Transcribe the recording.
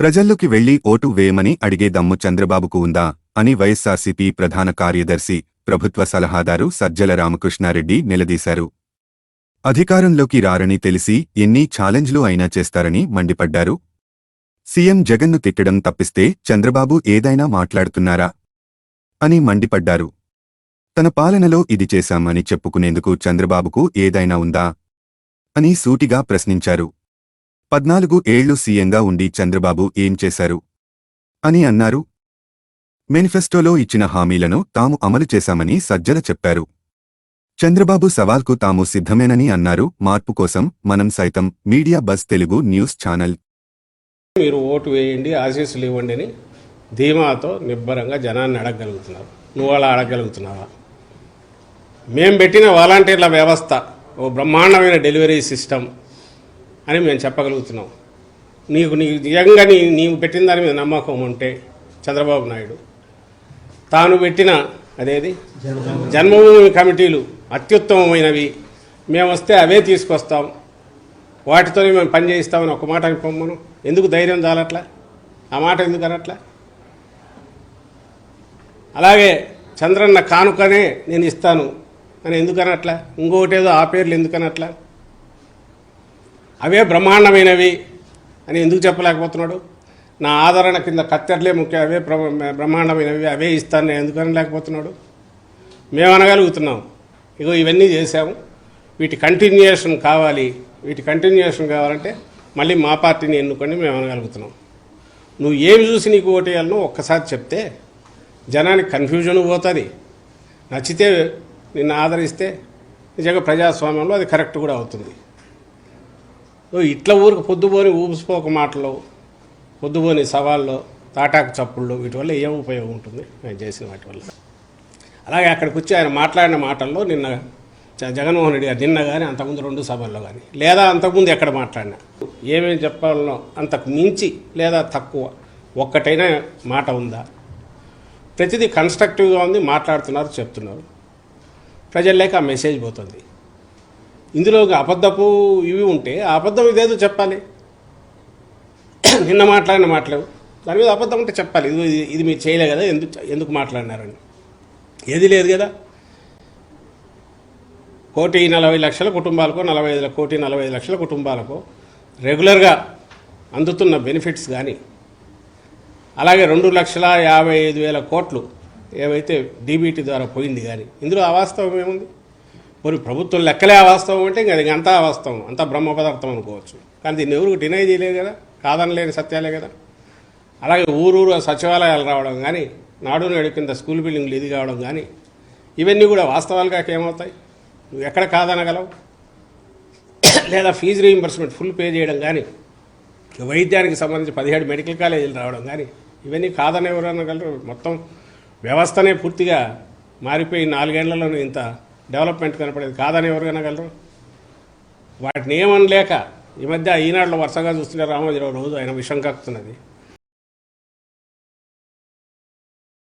ప్రజల్లోకి వెళ్ళి ఓటు వేయమని అడిగే దమ్ము చంద్రబాబుకు ఉందా అని వైఎస్సార్సీపీ ప్రధాన కార్యదర్శి ప్రభుత్వ సలహాదారు సజ్జల రామకృష్ణారెడ్డి నిలదీశారు. అధికారంలోకి రారని తెలిసి ఎన్ని ఛాలెంజ్లు అయినా చేస్తారని మండిపడ్డారు. సీఎం జగన్ను తిట్టడం తప్పిస్తే చంద్రబాబు ఏదైనా మాట్లాడుతున్నారా అని మండిపడ్డారు. తన పాలనలో ఇది చేశామని చెప్పుకునేందుకు చంద్రబాబుకు ఏదైనా ఉందా అని సూటిగా ప్రశ్నించారు. పద్నాలుగు ఏళ్ళు సీఎంగా ఉండి చంద్రబాబు ఏం చేశారు? అని అన్నారు. మేనిఫెస్టోలో ఇచ్చిన హామీలను తాము అమలు చేశామని సజ్జల చెప్పారు. చంద్రబాబు సవాల్కు తాము సిద్ధమేనని అన్నారు. మార్పు కోసం మనం సైతం media bus Telugu news channel. మీరు ఓటు వేయండి ఆశీస్సులు ఇవ్వండి అని ధీమాతో నిబ్బరంగా జనాన్ని అడగగలుగుతున్నారు. నువ్వు అలా అడగగలుగుతున్నావా? మేము పెట్టిన వాలంటీర్ల వ్యవస్థ ఓ బ్రహ్మాండమైన డెలివరీ సిస్టమ్ అని మేము చెప్పగలుగుతున్నాం. నీకు నీకు నిజంగా నీ నీవు పెట్టిన దాని మీద నమ్మకం ఉంటే చంద్రబాబు నాయుడు తాను పెట్టిన అదేది? జన్మభూమి కమిటీలు అత్యుత్తమమైనవి. మేము వస్తే అవే తీసుకొస్తాం. వాటితోనే మేము పని చేయిస్తామని ఒక మాట అనుకోమను ఎందుకు ధైర్యం చాలట్లా ఆ మాట ఎందుకు అనట్లా? అలాగే చంద్రన్న కానుకనే నేను ఇస్తాను అని ఎందుకనట్లా ఇంకోటేదో ఆ పేర్లు ఎందుకనట్లా అవే బ్రహ్మాండమైనవి అని ఎందుకు చెప్పలేకపోతున్నాడు? నా ఆదరణ కింద కత్తెరలే ముఖ్య అవే బ్రహ్మాండమైనవి అవే ఇస్తాను నేను ఎందుకు లేకపోతున్నాడు మేము అనగలుగుతున్నాం. ఇగో ఇవన్నీ చేశాము. వీటి కంటిన్యూయేషన్ కావాలి. వీటి కంటిన్యూయేషన్ కావాలంటే మళ్ళీ మా పార్టీని ఎన్నుకొని మేము అనగలుగుతున్నాం. నువ్వు ఏమి చూసి నీకు ఓటేయాలనో ఒక్కసారి చెప్తే జనానికి కన్ఫ్యూజన్ పోతుంది. నచ్చితే నిన్ను ఆదరిస్తే నిజంగా ప్రజాస్వామ్యంలో అది కరెక్ట్ కూడా అవుతుంది. ఇట్లా ఊరికి పొద్దుపోని ఊపిసిపోక మాటలు పొద్దుపోని సవాళ్ళు తాటాకు చప్పుళ్ళు వీటి వల్ల ఏం ఉపయోగం ఉంటుంది? మేము చేసిన వాటి వల్ల. అలాగే అక్కడికి వచ్చి ఆయన మాట్లాడిన మాటల్లో నిన్న జ- జగన్మోహన్ రెడ్డి గారు నిన్న కానీ అంతకుముందు రెండు సభల్లో కానీ లేదా అంతకుముందు ఎక్కడ మాట్లాడినా ఏమేమి చెప్పాలనో అంతకు మించి లేదా తక్కువ ఒక్కటైనా మాట ఉందా? ప్రతిదీ కన్స్ట్రక్టివ్గా ఉంది మాట్లాడుతున్నారు చెప్తున్నారు. ప్రజల్లోకి ఆ మెసేజ్ పోతుంది. ఇందులో ఒక అబద్ధపు ఇవి ఉంటే ఆ అబద్ధం ఇదేదో చెప్పాలి. నిన్న మాట్లాడిన మాటలేవు దాని మీద అబద్ధం ఉంటే చెప్పాలి. ఇది ఇది- మీరు చేయలే కదా ఎందుకు ఎందుకు మాట్లాడినారని. ఏది లేదు కదా. కోటి నలభై లక్షల కుటుంబాలకో నలభై ఐదు కోటి నలభై ఐదు లక్షల కుటుంబాలకు రెగ్యులర్గా అందుతున్న బెనిఫిట్స్ కానీ అలాగే రెండు లక్షల యాభై ఐదు వేల కోట్లు ఏవైతే డీబీటీ ద్వారా పోయింది కానీ ఇందులో అవాస్తవం ఏముంది? మరి ప్రభుత్వం లెక్కలే వాస్తవం అంటే ఇంకా అది అంతా వాస్తవం. అంతా బ్రహ్మ పదార్థం అనుకోవచ్చు. కానీ దీన్ని ఎవరికి డినై చేయలేదు కదా? కాదనలేని సత్యాలే కదా? అలాగే ఊరూరు సచివాలయాలు రావడం కానీ నాడు నడిపింత స్కూల్ బిల్డింగ్లు ఇది కావడం కానీ ఇవన్నీ కూడా వాస్తవాలుగా ఏమవుతాయి? నువ్వు ఎక్కడ కాదనగలవు? లేదా ఫీజు రీయింబర్స్మెంట్ ఫుల్ పే చేయడం కానీ వైద్యానికి సంబంధించి పదిహేడు మెడికల్ కాలేజీలు రావడం కానీ ఇవన్నీ కాదని ఎవరు అనగలరు? మొత్తం వ్యవస్థనే పూర్తిగా మారిపోయి నాలుగేళ్ళలోనే ఇంత డెవలప్మెంట్ కనపడేది కాదని ఎవరు అనగలరు వాటిని ఏమనలేక ఈ మధ్య ఈనాడులో వరుసగా చూస్తున్నారు రామోజీరావు రోజు ఆయన విషం కక్కుతున్నది.